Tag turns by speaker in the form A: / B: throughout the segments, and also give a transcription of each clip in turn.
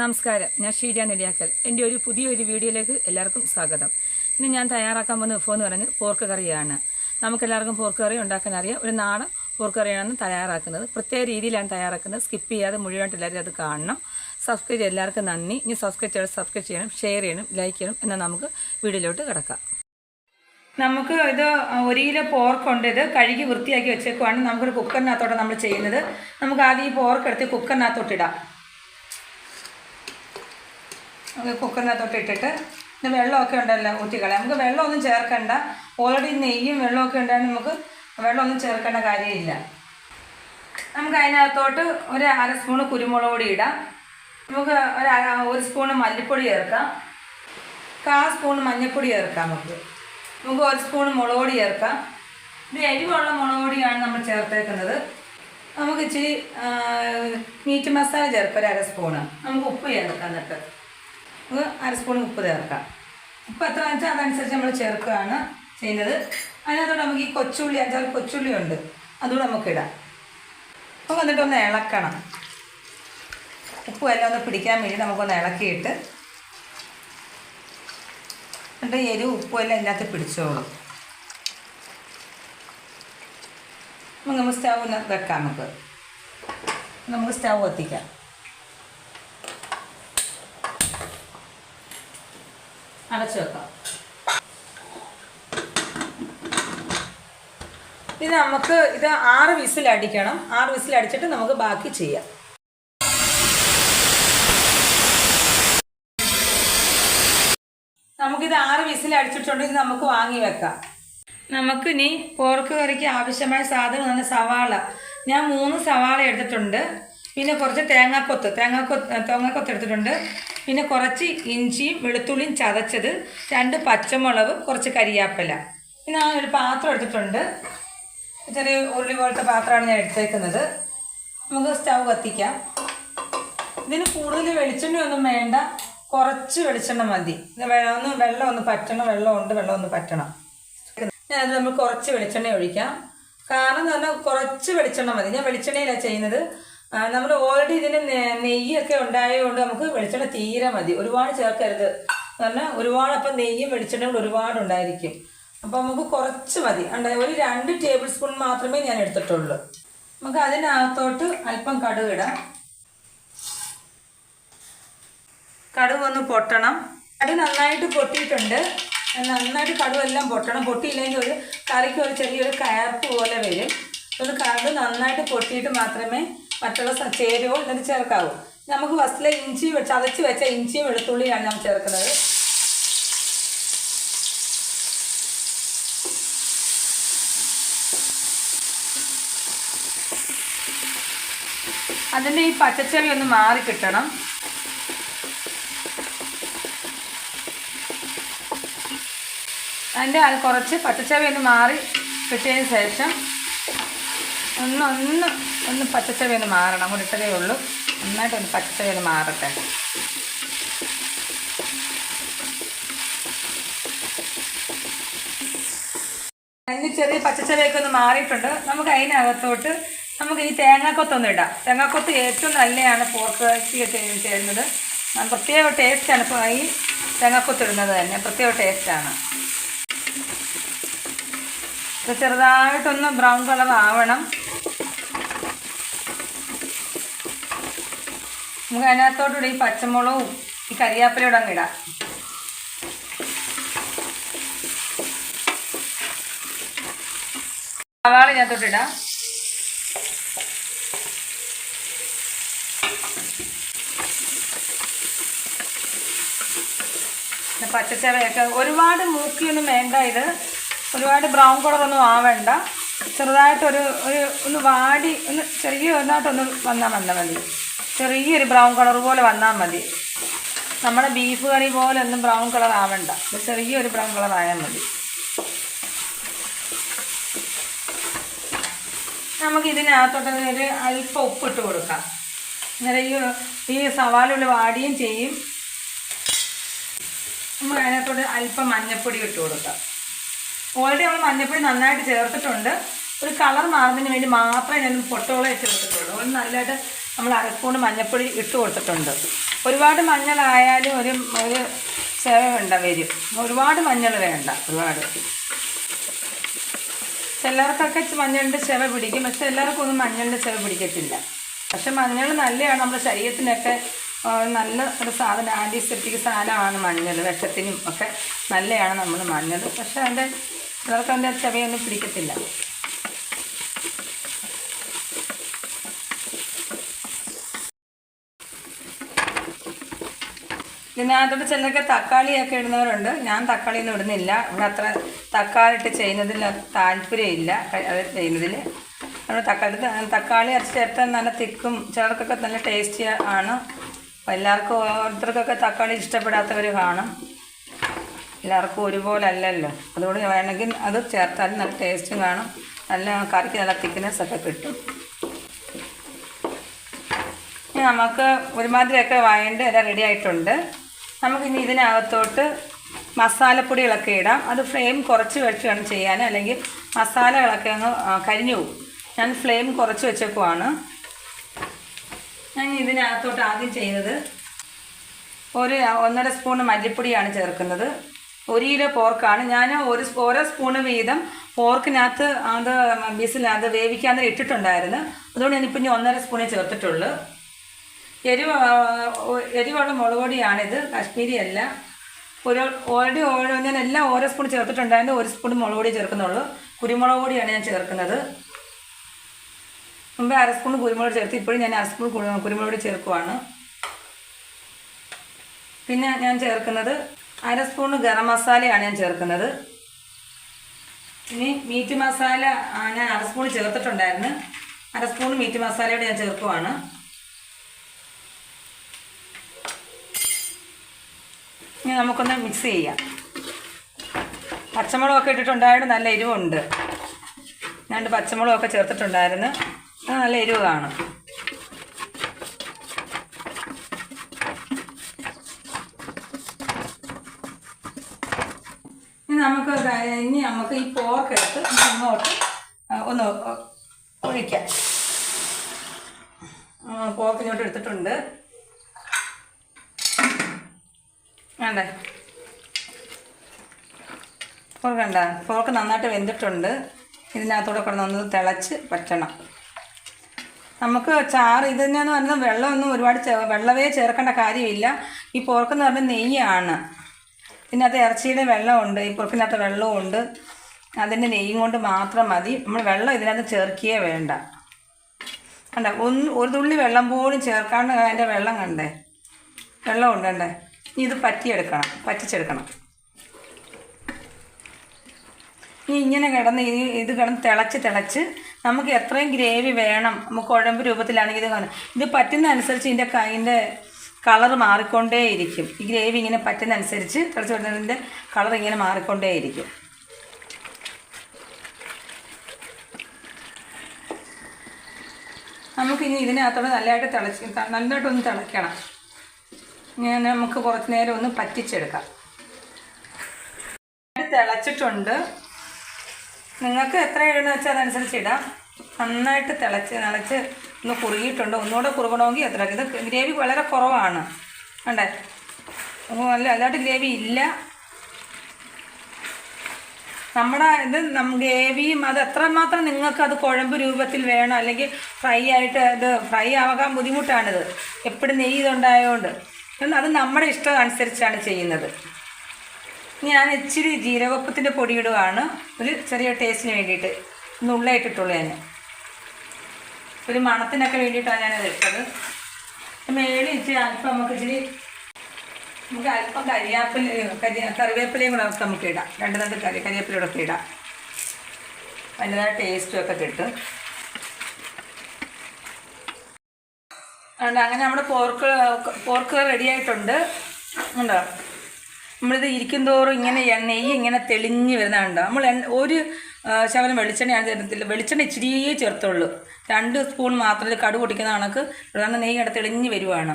A: നമസ്കാരം ഞാൻ ഷീജ നെടിയാക്കൽ എൻ്റെ ഒരു പുതിയൊരു വീഡിയോയിലേക്ക് എല്ലാവർക്കും സ്വാഗതം ഇന്ന് ഞാൻ തയ്യാറാക്കാൻ പോകുന്ന വിഭവം എന്ന് പറഞ്ഞ് പോർക്ക് കറിയാണ് നമുക്കെല്ലാവർക്കും പോർക്ക് കറി ഉണ്ടാക്കാൻ അറിയാം ഒരു നാടൻ പോർക്ക് കറിയാണ് തയ്യാറാക്കുന്നത് പ്രത്യേക രീതിയിലാണ് തയ്യാറാക്കുന്നത് സ്കിപ്പ് ചെയ്യാതെ മുഴുവനായിട്ട് എല്ലാവരും അത് കാണണം സബ്സ്ക്രൈബ് ചെയ്ത് എല്ലാവർക്കും നന്ദി ഇനി സബ്സ്ക്രൈബ് ചെയ്ത് സബ്സ്ക്രൈബ് ചെയ്യണം ഷെയർ ചെയ്യണം ലൈക്ക് ചെയ്യണം എന്നാൽ നമുക്ക് വീഡിയോയിലോട്ട് കിടക്കാം നമുക്ക് ഇത് ഒരു കിലോ പോർക്കുണ്ട് ഇത് കഴുകി വൃത്തിയാക്കി വെച്ചേക്കുവാണ് നമുക്കൊരു കുക്കറിനകത്തോടെ നമ്മൾ ചെയ്യുന്നത് നമുക്ക് ആദ്യം ഈ പോർക്ക് എടുത്ത് കുക്കറിനകത്തോട്ടിടാം കുക്കറിനകത്തോട്ട് ഇട്ടിട്ട് ഇന്ന് വെള്ളമൊക്കെ ഉണ്ടല്ലോ ഊറ്റിക്കളയാം നമുക്ക് വെള്ളമൊന്നും ചേർക്കണ്ട ഓൾറെഡി നെയ്യും വെള്ളമൊക്കെ ഉണ്ടായാലും നമുക്ക് വെള്ളമൊന്നും ചേർക്കേണ്ട കാര്യമില്ല നമുക്ക് അതിനകത്തോട്ട് ഒരു അര സ്പൂണ് കുരുമുളക് പൊടി ഇടാം നമുക്ക് ഒരു ഒരു സ്പൂണ് മല്ലിപ്പൊടി ചേർക്കാം കാ സ്പൂൺ മഞ്ഞൾപ്പൊടി ചേർക്കാം നമുക്ക് നമുക്ക് ഒരു സ്പൂൺ മുളക് പൊടി ചേർക്കാം ഇത് എരിവുള്ള മുളക് പൊടിയാണ് നമ്മൾ ചേർത്തേക്കുന്നത് നമുക്ക് ഇച്ചിരി മീറ്റ് മസാല ചേർക്കാം ഒരു അര സ്പൂണ് നമുക്ക് ഉപ്പ് ചേർക്കാം എന്നിട്ട് നമുക്ക് അര സ്പൂൺ ഉപ്പ് ചേർക്കാം ഉപ്പ് എത്ര വെച്ചാൽ അതനുസരിച്ച് നമ്മൾ ചേർക്കുകയാണ് ചെയ്യുന്നത് അതിനകത്തോടെ നമുക്ക് ഈ കൊച്ചുള്ളി അഞ്ചാറ് കൊച്ചുള്ളി ഉണ്ട് അതുകൂടെ നമുക്ക് ഇടാം അപ്പോൾ വന്നിട്ടൊന്ന് ഇളക്കണം ഉപ്പ് എല്ലാം ഒന്ന് പിടിക്കാൻ വേണ്ടി നമുക്കൊന്ന് ഇളക്കിയിട്ട് എന്നിട്ട് എരിവ് ഉപ്പും എല്ലാം ഇതിനകത്ത് പിടിച്ചോളും നമുക്ക് ഒന്ന് വെക്കാം നമുക്ക് നമുക്ക് സ്റ്റൗ കത്തിക്കാം അടച്ചു വെക്കാം ഇത് നമുക്ക് ഇത് ആറ് വിസിൽ അടിക്കണം ആറ് വിസിൽ അടിച്ചിട്ട് നമുക്ക് ബാക്കി ചെയ്യാം നമുക്കിത് ആറ് വിസിൽ അടിച്ചിട്ടുണ്ട് ഇത് നമുക്ക് വാങ്ങി വെക്കാം നമുക്കിനി പോർക്ക് കറിക്ക് ആവശ്യമായ സാധനമാണ് സവാള ഞാൻ മൂന്ന് സവാള എടുത്തിട്ടുണ്ട് പിന്നെ കുറച്ച് തേങ്ങാക്കൊത്ത് തേങ്ങാക്കൊത്ത് തേങ്ങാക്കൊത്ത് എടുത്തിട്ടുണ്ട് പിന്നെ കുറച്ച് ഇഞ്ചിയും വെളുത്തുള്ളിയും ചതച്ചത് രണ്ട് പച്ചമുളക് കുറച്ച് കരിയാപ്പല പിന്നെ ആ ഒരു പാത്രം എടുത്തിട്ടുണ്ട് ചെറിയ ഉള്ളി പോലത്തെ പാത്രമാണ് ഞാൻ എടുത്തേക്കുന്നത് നമുക്ക് സ്റ്റൗ കത്തിക്കാം ഇതിന് കൂടുതൽ വെളിച്ചെണ്ണയൊന്നും വേണ്ട കുറച്ച് വെളിച്ചെണ്ണ മതി ഒന്ന് വെള്ളം ഒന്ന് പറ്റണം ഉണ്ട് വെള്ളം ഒന്ന് പറ്റണം ഞാനത് നമ്മൾ കുറച്ച് വെളിച്ചെണ്ണ ഒഴിക്കാം കാരണം എന്ന് പറഞ്ഞാൽ കുറച്ച് വെളിച്ചെണ്ണ മതി ഞാൻ വെളിച്ചെണ്ണയിലാണ് ചെയ്യുന്നത് നമ്മൾ ഓൾറെഡി ഇതിന് നെയ്യൊക്കെ ഉണ്ടായതുകൊണ്ട് നമുക്ക് വെളിച്ചെണ്ണ തീരെ മതി ഒരുപാട് ചേർക്കരുത് കാരണം ഒരുപാട് അപ്പം നെയ്യും വെളിച്ചെണ്ണയും ഒരുപാട് ഉണ്ടായിരിക്കും അപ്പം നമുക്ക് കുറച്ച് മതി ഒരു രണ്ട് ടേബിൾ സ്പൂൺ മാത്രമേ ഞാൻ എടുത്തിട്ടുള്ളൂ നമുക്ക് അതിനകത്തോട്ട് അല്പം കടുക് ഇടാം കടുക് ഒന്ന് പൊട്ടണം കടുക് നന്നായിട്ട് പൊട്ടിയിട്ടുണ്ട് നന്നായിട്ട് കടുവെല്ലാം പൊട്ടണം പൊട്ടിയില്ലെങ്കിൽ ഒരു കറിക്ക് ഒരു ചെറിയൊരു കയർപ്പ് പോലെ വരും അത് കടുക് നന്നായിട്ട് പൊട്ടിയിട്ട് മാത്രമേ മറ്റുള്ള ചേരുവോ ഇതിന് ചേർക്കാവോ നമുക്ക് ഫസ്റ്റിലെ ഇഞ്ചി ചതച്ച് വെച്ച ഇഞ്ചിയും വെളുത്തുള്ളിയാണ് നമ്മൾ ചേർക്കുന്നത് അതിൻ്റെ ഈ പച്ചച്ചെവി ഒന്ന് മാറി കിട്ടണം അതിൻ്റെ കുറച്ച് പച്ചച്ചെവി ഒന്ന് മാറി കിട്ടിയതിന് ശേഷം ഒന്ന് ഒന്ന് ഒന്ന് പച്ചച്ചവ ഒന്ന് മാറണം അങ്ങോട്ട് ഇട്ടതേ ഉള്ളൂ നന്നായിട്ട് ഒന്ന് പച്ചച്ചവ ഒന്ന് മാറട്ടെ അതിന് ചെറിയ പച്ചച്ചവയൊക്കെ ഒന്ന് മാറിയിട്ടുണ്ട് നമുക്ക് അതിനകത്തോട്ട് നമുക്ക് ഈ തേങ്ങാക്കൊത്തൊന്നും ഇടാം തേങ്ങാക്കൊത്ത് ഏറ്റവും നല്ലതാണ് പോർക്ക് ഇറച്ചിയൊക്കെ ചേരുന്നത് പ്രത്യേക ടേസ്റ്റാണ് ഇപ്പോൾ ഈ തേങ്ങാക്കൊത്തിടുന്നത് തന്നെ പ്രത്യേക ടേസ്റ്റാണ് ചെറുതായിട്ടൊന്ന് ബ്രൗൺ കളർ ആവണം നമുക്ക് അതിനകത്തോടുകൂടി ഈ പച്ചമുളകും ഈ കരിയാപ്പിലയോടെ അങ്ങ് ഇടാം സവാള ഇതിനകത്തോട്ട് ഇടാം പച്ചച്ചവയൊക്കെ ഒരുപാട് മൂക്കിയൊന്നും വേണ്ട ഇത് ഒരുപാട് ബ്രൗൺ കളറൊന്നും ആവേണ്ട ചെറുതായിട്ടൊരു ഒരു ഒന്ന് വാടി ഒന്ന് ചെറിയ ഒന്നായിട്ടൊന്ന് വന്നാൽ വന്നാൽ മതി ചെറിയൊരു ബ്രൗൺ കളർ പോലെ വന്നാൽ മതി നമ്മുടെ ബീഫ് കറി പോലെ ഒന്നും ബ്രൗൺ കളർ ആവണ്ട ചെറിയൊരു ബ്രൗൺ കളർ ആയാൽ മതി നമുക്ക് ഇതിനകത്തോട്ട് ഒരു അല്പം ഉപ്പിട്ട് കൊടുക്കാം നിറയെ ഈ സവാലുള്ളി വാടിയും ചെയ്യും നമുക്ക് അതിനകത്തോട്ട് അല്പം മഞ്ഞപ്പൊടി ഇട്ട് കൊടുക്കാം ഓൾറെഡി നമ്മൾ മഞ്ഞപ്പൊടി നന്നായിട്ട് ചേർത്തിട്ടുണ്ട് ഒരു കളർ മാറുന്നതിന് വേണ്ടി മാത്രമേ ഞാൻ പൊട്ടോളം ചേർത്തിട്ടുള്ളൂ ഒന്ന് നല്ലതായിട്ട് നമ്മൾ അര സ്പൂൺ മഞ്ഞൾപ്പൊടി ഇട്ട് കൊടുത്തിട്ടുണ്ട് ഒരുപാട് മഞ്ഞളായാലും ഒരു ഒരു സേവ വേണ്ട വരും ഒരുപാട് മഞ്ഞൾ വേണ്ട ഒരുപാട് ചിലർക്കൊക്കെ മഞ്ഞളിൻ്റെ ചെവ പിടിക്കും പക്ഷെ എല്ലാവർക്കും ഒന്നും മഞ്ഞളിൻ്റെ ചെവ പിടിക്കത്തില്ല പക്ഷെ മഞ്ഞൾ നല്ലതാണ് നമ്മുടെ ശരീരത്തിനൊക്കെ നല്ല ഒരു സാധനം ആൻറ്റിസെപ്റ്റിക് സാധനമാണ് മഞ്ഞൾ വിഷത്തിനും ഒക്കെ നല്ലതാണ് നമ്മൾ മഞ്ഞൾ പക്ഷെ അതിൻ്റെ ചിലർക്ക് അതിൻ്റെ ചെവയൊന്നും പിടിക്കത്തില്ല ഇതിനകത്തോട്ട് ചിലരൊക്കെ തക്കാളിയൊക്കെ ഇടുന്നവരുണ്ട് ഞാൻ തക്കാളിയൊന്നും ഇടുന്നില്ല ഇവിടെ അത്ര തക്കാളി ഇട്ട് ചെയ്യുന്നതിൽ താല്പര്യമില്ല അത് ചെയ്യുന്നതിൽ നമ്മൾ തക്കാളി തക്കാളി അരച്ച് ചേർത്താൽ നല്ല തിക്കും ചിലർക്കൊക്കെ നല്ല ടേസ്റ്റി ആണ് എല്ലാവർക്കും ഓരോരുത്തർക്കൊക്കെ തക്കാളി ഇഷ്ടപ്പെടാത്തവർ കാണും എല്ലാവർക്കും ഒരുപോലെ അല്ലല്ലോ അതുകൊണ്ട് വേണമെങ്കിൽ അത് ചേർത്താലും നല്ല ടേസ്റ്റും കാണും നല്ല കറിക്ക് നല്ല തിക്നെസ് ഒക്കെ കിട്ടും നമുക്ക് ഒരുമാതിരിയൊക്കെ വഴണ്ട് എല്ലാം റെഡി ആയിട്ടുണ്ട് നമുക്കിനി ഇതിനകത്തോട്ട് മസാലപ്പൊടികളൊക്കെ ഇടാം അത് ഫ്ലെയിം കുറച്ച് വെച്ച് വേണം ചെയ്യാൻ അല്ലെങ്കിൽ മസാലകളൊക്കെ അങ്ങ് കരിഞ്ഞു പോകും ഞാൻ ഫ്ലെയിം കുറച്ച് വെച്ചേക്കുവാണ് ഞാൻ ഇതിനകത്തോട്ട് ആദ്യം ചെയ്തത് ഒരു ഒന്നര സ്പൂൺ മല്ലിപ്പൊടിയാണ് ചേർക്കുന്നത് ഒരു കിലോ പോർക്കാണ് ഞാൻ ഒരു ഓരോ സ്പൂണ് വീതം പോർക്കിനകത്ത് അത് ബീസിനകത്ത് വേവിക്കാൻ ഇട്ടിട്ടുണ്ടായിരുന്നു അതുകൊണ്ട് ഞാനിപ്പോൾ ഇനി ഒന്നര സ്പൂണേ ചേർത്തിട്ടുള്ളൂ എരിവ് എരിവുള്ള മുളക് പൊടിയാണിത് കാശ്മീരി അല്ല ഒരു ഓൾറെഡി ഓരോ ഞാൻ എല്ലാം ഓരോ സ്പൂൺ ചേർത്തിട്ടുണ്ടായിരുന്നു ഒരു സ്പൂൺ മുളക് പൊടി ചേർക്കുന്നുള്ളൂ കുരുമുളക് പൊടിയാണ് ഞാൻ ചേർക്കുന്നത് മുമ്പേ അര സ്പൂൺ കുരുമുളക് ചേർത്ത് ഇപ്പോഴും ഞാൻ അര സ്പൂൺ കുരുമുളക് പൊടി ചേർക്കുവാണ് പിന്നെ ഞാൻ ചേർക്കുന്നത് അര സ്പൂൺ ഗരം മസാലയാണ് ഞാൻ ചേർക്കുന്നത് ഇനി മീറ്റ് മസാല ഞാൻ അര സ്പൂൺ ചേർത്തിട്ടുണ്ടായിരുന്നു അര സ്പൂൺ മീറ്റ് മസാലയോട് ഞാൻ ചേർക്കുവാണ് ഇനി നമുക്കൊന്ന് മിക്സ് ചെയ്യാം പച്ചമുളകൊക്കെ ഇട്ടിട്ടുണ്ടായിരുന്നു നല്ല എരിവുണ്ട് രണ്ട് പച്ചമുളകൊക്കെ ചേർത്തിട്ടുണ്ടായിരുന്നു നല്ല എരിവ് കാണും ഇനി നമുക്ക് ഇനി നമുക്ക് ഈ പോർക്ക് എടുത്ത് ഇങ്ങോട്ട് ഒന്ന് ഒഴിക്കാം പോർക്ക് ഇങ്ങോട്ട് എടുത്തിട്ടുണ്ട് വേണ്ടേ ഇപ്പോൾ വേണ്ട പോർക്ക് നന്നായിട്ട് വെന്തിട്ടുണ്ട് ഇതിനകത്തൂടെ കൂടെ നന്നത് തിളച്ച് പറ്റണം നമുക്ക് ചാറ് ഇത് തന്നെയെന്ന് പറഞ്ഞാൽ വെള്ളമൊന്നും ഒരുപാട് വെള്ളമേ ചേർക്കേണ്ട കാര്യമില്ല ഈ പോർക്കെന്ന് പറഞ്ഞാൽ നെയ്യാണ് ഇതിനകത്ത് ഇറച്ചിയുടെ വെള്ളമുണ്ട് ഈ പോർക്കിനകത്ത് വെള്ളമുണ്ട് അതിൻ്റെ നെയ്യും കൊണ്ട് മാത്രം മതി നമ്മൾ വെള്ളം ഇതിനകത്ത് ചേർക്കുകയേ വേണ്ട കണ്ട ഒന്ന് ഒരു തുള്ളി വെള്ളം പോലും ചേർക്കാണ്ട് അതിൻ്റെ വെള്ളം കണ്ടേ വെള്ളമുണ്ട് കണ്ടേ ഇനി ഇത് പറ്റിയെടുക്കണം പറ്റിച്ചെടുക്കണം ഇനി ഇങ്ങനെ കിടന്ന് ഇത് കിടന്ന് തിളച്ച് തിളച്ച് നമുക്ക് എത്രയും ഗ്രേവി വേണം നമുക്ക് കുഴമ്പ് രൂപത്തിലാണെങ്കിൽ ഇത് ഇത് പറ്റുന്ന അനുസരിച്ച് ഇതിൻ്റെ ഇതിൻ്റെ കളർ മാറിക്കൊണ്ടേയിരിക്കും ഈ ഗ്രേവി ഇങ്ങനെ പറ്റുന്ന അനുസരിച്ച് തിളച്ച് വിടുന്നതിൻ്റെ കളർ ഇങ്ങനെ മാറിക്കൊണ്ടേയിരിക്കും നമുക്കിനി ഇതിനകത്തോടെ നല്ലതായിട്ട് തിളച്ച് നന്നായിട്ടൊന്ന് തിളയ്ക്കണം ഇങ്ങനെ നമുക്ക് കുറച്ച് നേരം ഒന്ന് പറ്റിച്ചെടുക്കാം തിളച്ചിട്ടുണ്ട് നിങ്ങൾക്ക് എത്ര ഇടണമെന്ന് വെച്ചാൽ അതനുസരിച്ച് ഇടാം നന്നായിട്ട് തിളച്ച് നിളച്ച് ഒന്ന് കുറുകിയിട്ടുണ്ട് ഒന്നുകൂടെ കുറുകണമെങ്കിൽ എത്ര ഇത് ഗ്രേവി വളരെ കുറവാണ് വേണ്ടേ നല്ല അതായിട്ട് ഗ്രേവി ഇല്ല നമ്മുടെ ഇത് ഗ്രേവിയും അത് എത്രമാത്രം നിങ്ങൾക്ക് അത് കുഴമ്പ് രൂപത്തിൽ വേണം അല്ലെങ്കിൽ ഫ്രൈ ആയിട്ട് ഇത് ഫ്രൈ ആവാൻ ബുദ്ധിമുട്ടാണിത് എപ്പോഴും നെയ്യ് ഇതുണ്ടായതുകൊണ്ട് അത് നമ്മുടെ ഇഷ്ടം അനുസരിച്ചാണ് ചെയ്യുന്നത് ഞാൻ ഇച്ചിരി ജീരകപ്പത്തിൻ്റെ പൊടി ഇടുകയാണ് ഒരു ചെറിയ ടേസ്റ്റിന് വേണ്ടിയിട്ട് നുള്ളായിട്ടിട്ടുള്ളൂ ഞാൻ ഒരു മണത്തിനൊക്കെ വേണ്ടിയിട്ടാണ് ഞാനത് ഇട്ടത് മേളി ഇച്ചിരി അല്പം നമുക്ക് ഇച്ചിരി നമുക്ക് അല്പം കരിയാപ്പില കറിവേപ്പിലയും കൂടെ നമുക്ക് ഇടാം രണ്ട് രണ്ട് കറി കരിവേപ്പിലൂടെ ഒക്കെ ഇടാം അതിൻ്റെതായ ടേസ്റ്റും ഒക്കെ കിട്ടും അതുകൊണ്ട് അങ്ങനെ നമ്മുടെ പോർക്ക് പോർക്ക് റെഡി ആയിട്ടുണ്ട് ഉണ്ടോ നമ്മളിത് ഇരിക്കും തോറും ഇങ്ങനെ നെയ്യ് ഇങ്ങനെ തെളിഞ്ഞ് വരുന്നതുണ്ട് നമ്മൾ ഒരു ശകലം വെളിച്ചെണ്ണയാണ് തരത്തില്ല വെളിച്ചെണ്ണ ഇച്ചിരിയേ ചേർത്തുള്ളൂ രണ്ട് സ്പൂൺ മാത്രമേ കടു പൊട്ടിക്കുന്ന കണക്ക് പ്രധാന നെയ്യ് ഇവിടെ തെളിഞ്ഞ് വരുവാണ്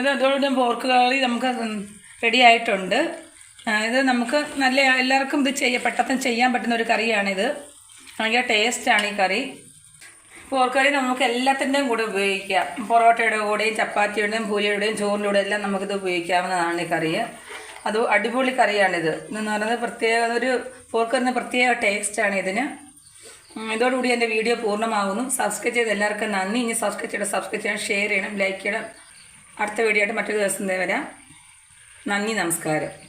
A: ഇത് അതോടെ പോർക്ക് കറി നമുക്ക് റെഡി ആയിട്ടുണ്ട് ഇത് നമുക്ക് നല്ല എല്ലാവർക്കും ഇത് ചെയ്യാം പെട്ടെന്ന് ചെയ്യാൻ പറ്റുന്ന ഒരു കറിയാണിത് ഭയങ്കര ടേസ്റ്റാണ് ഈ കറി പോർക്കറി നമുക്ക് എല്ലാത്തിൻ്റെയും കൂടെ ഉപയോഗിക്കാം പൊറോട്ടയുടെ കൂടെയും ചപ്പാത്തിയുടെയും പൂരിയുടെയും ചോറിലൂടെ എല്ലാം നമുക്കിത് ഉപയോഗിക്കാവുന്നതാണ് ഈ കറി അത് അടിപൊളി കറിയാണിത് ഇതെന്ന് പറയുന്നത് പ്രത്യേക ഒരു പോർക്കറിന് പ്രത്യേക ടേസ്റ്റാണ് ഇതിന് ഇതോടുകൂടി എൻ്റെ വീഡിയോ പൂർണ്ണമാകുന്നു സബ്സ്ക്രൈബ് ചെയ്ത് എല്ലാവർക്കും നന്ദി ഇനി സബ്സ്ക്രൈബ് ചെയ്യണം സബ്സ്ക്രൈബ് ചെയ്യണം ഷെയർ ചെയ്യണം ലൈക്ക് ചെയ്യണം അടുത്ത വീഡിയോ ആയിട്ട് മറ്റൊരു ദിവസം വരാം നന്ദി നമസ്കാരം